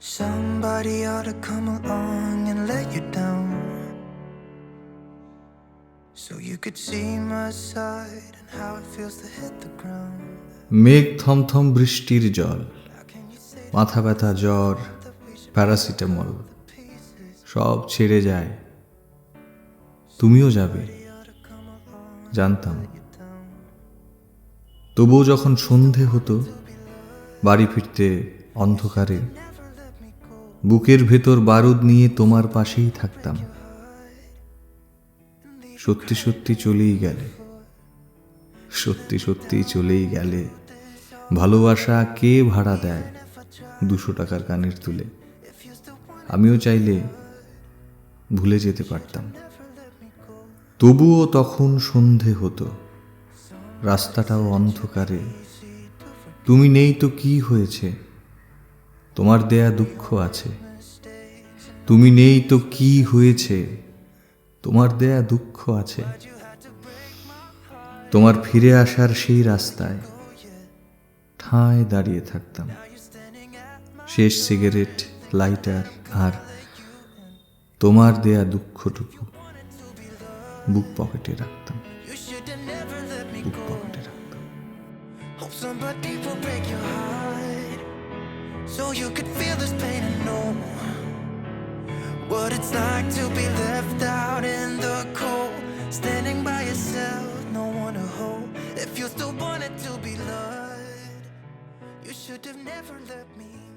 Somebody ought to come along and let you down. So you could see my side and how it feels to hit the ground. মেঘ থমথম বৃষ্টির জল মাথা ব্যথা জ্বর paracetamol সব ছেড়ে যায় তুমিও যাবে জানতাম তবুও যখন সন্ধে হতো বাড়ি ফিরতে অন্ধকারে বুকের ভেতর বারুদ নিয়ে তোমার পাশেই থাকতাম। সত্যি সত্যি চলেই গেলে। সত্যি সত্যি চলেই গেলে। ভালোবাসা কে ভাড়া দেয় দুশো টাকার কানের তুলে? আমিও চাইলে ভুলে যেতে পারতাম। তবুও তখন সন্ধে হতো। রাস্তাটাও অন্ধকারে। তুমি নেই তো কি হয়েছে? তোমার দেয়া দুঃখ আছে। তুমি নেই তো কি হয়েছে? তোমার দেয়া দুঃখ আছে। তোমার ফিরে আসার সেই রাস্তায় ঠায় দাঁড়িয়ে থাকতাম। শেষ সিগারেট, লাইটার আর তোমার দেয়া দুঃখটুকু বুক পকেটে রাখতাম। বুক? পকেটে রাখতাম। So you could feel this pain and know what it's like to be left out in the cold, standing by yourself, no one to hold. If you still wanted to be loved, you should have never let me